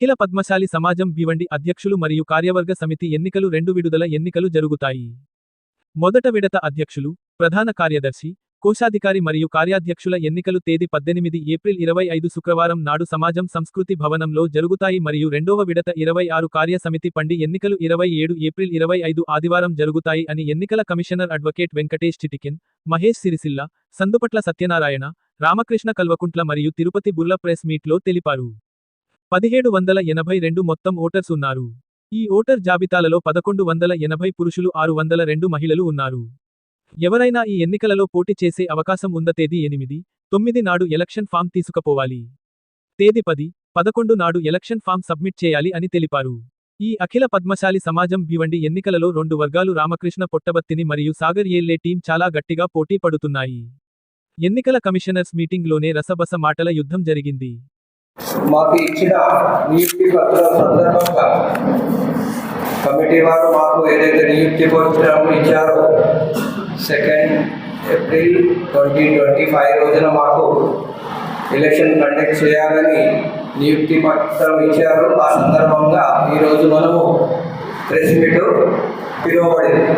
అఖిల పద్మశాలి సమాజం భివండి అధ్యక్షులు మరియు కార్యవర్గ సమితి ఎన్నికలు రెండు విడుదల ఎన్నికలు జరుగుతాయి. మొదట విడత అధ్యక్షులు ప్రధాన కార్యదర్శి కోశాధికారి మరియు కార్యాధ్యక్షుల ఎన్నికలు తేదీ పద్దెనిమిది ఏప్రిల్ ఇరవై ఐదు శుక్రవారం నాడు సమాజం సంస్కృతి భవనంలో జరుగుతాయి మరియు రెండవ విడత ఇరవై ఆరు కార్యసమితి పండి ఎన్నికలు ఇరవై ఏడు ఏప్రిల్ ఇరవై ఐదు ఆదివారం జరుగుతాయి అని ఎన్నికల కమిషనర్ అడ్వకేట్ వెంకటేష్ చిటికెన్ మహేష్ సిరిసిల్ల సందుపట్ల సత్యనారాయణ రామకృష్ణ కల్వకుంట్ల మరియు తిరుపతి బుర్ల ప్రెస్ మీట్లో తెలిపారు. పదిహేడు వందల ఎనభై రెండు మొత్తం ఓటర్స్ ఉన్నారు. ఈ ఓటర్ జాబితాలలో పదకొండు వందల ఎనభై పురుషులు ఆరు వందల రెండు మహిళలు ఉన్నారు. ఎవరైనా ఈ ఎన్నికలలో పోటీ చేసే అవకాశం ఉంద? తేదీ ఎనిమిది తొమ్మిది నాడు ఎలక్షన్ ఫామ్ తీసుకుపోవాలి. తేదీ పది పదకొండు నాడు ఎలక్షన్ ఫామ్ సబ్మిట్ చేయాలి అని తెలిపారు. ఈ అఖిల పద్మశాలి సమాజం భివండి ఎన్నికలలో రెండు వర్గాలు రామకృష్ణ పొట్టబత్తిని మరియు సాగర్ ఏల్లే టీం చాలా గట్టిగా పోటీ పడుతున్నాయి. ఎన్నికల కమిషనర్స్ మీటింగ్లోనే రసబస మాటల యుద్ధం జరిగింది. మాకు ఇచ్చిన నియుక్తి పత్రం సందర్భంగా కమిటీ వారు మాకు ఏదైతే నియుక్తి పత్రం ఇచ్చారో second April twenty twenty five రోజున మాకు ఎలక్షన్ కండక్ట్ చేయాలని నియుక్తి పత్రం ఇచ్చారు. ఆ సందర్భంగా ఈరోజు మనము ప్రెస్ మీట్ పిలువబడింది.